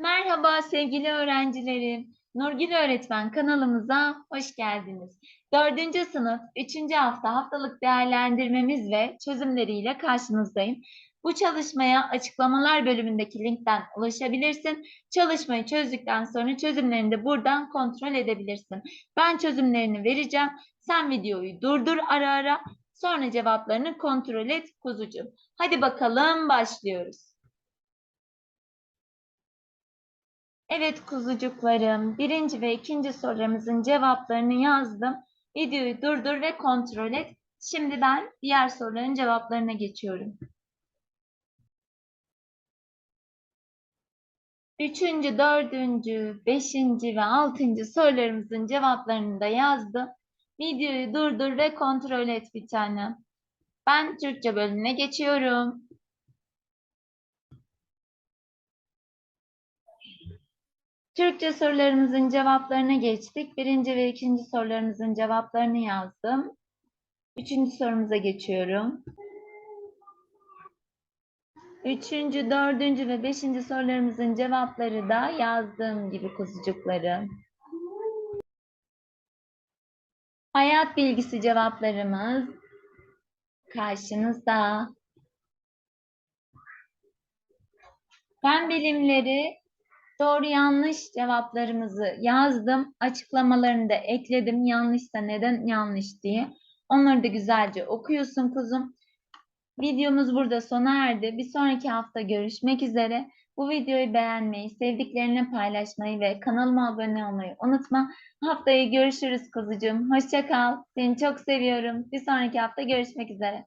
Merhaba sevgili öğrencilerim. Nurgül Öğretmen kanalımıza hoş geldiniz. Dördüncü sınıf, üçüncü hafta haftalık değerlendirmemiz ve çözümleriyle karşınızdayım. Bu çalışmaya açıklamalar bölümündeki linkten ulaşabilirsin. Çalışmayı çözdükten sonra çözümlerini de buradan kontrol edebilirsin. Ben çözümlerini vereceğim. Sen videoyu durdur ara ara. Sonra cevaplarını kontrol et kuzucuğum. Hadi bakalım başlıyoruz. Evet kuzucuklarım, birinci ve ikinci sorularımızın cevaplarını yazdım. Videoyu durdur ve kontrol et. Şimdi ben diğer soruların cevaplarına geçiyorum. Üçüncü, dördüncü, beşinci ve altıncı sorularımızın cevaplarını da yazdım. Videoyu durdur ve kontrol et bir tane. Ben Türkçe bölümüne geçiyorum. Türkçe sorularımızın cevaplarına geçtik. Birinci ve ikinci sorularımızın cevaplarını yazdım. Üçüncü sorumuza geçiyorum. Üçüncü, dördüncü ve beşinci sorularımızın cevapları da yazdığım gibi kuzucuklarım. Hayat bilgisi cevaplarımız karşınızda. Fen bilimleri doğru yanlış cevaplarımızı yazdım. Açıklamalarını da ekledim. Yanlışsa neden yanlış diye. Onları da güzelce okuyorsun kuzum. Videomuz burada sona erdi. Bir sonraki hafta görüşmek üzere. Bu videoyu beğenmeyi, sevdiklerine paylaşmayı ve kanalıma abone olmayı unutma. Haftaya görüşürüz kuzucuğum. Hoşça kal. Seni çok seviyorum. Bir sonraki hafta görüşmek üzere.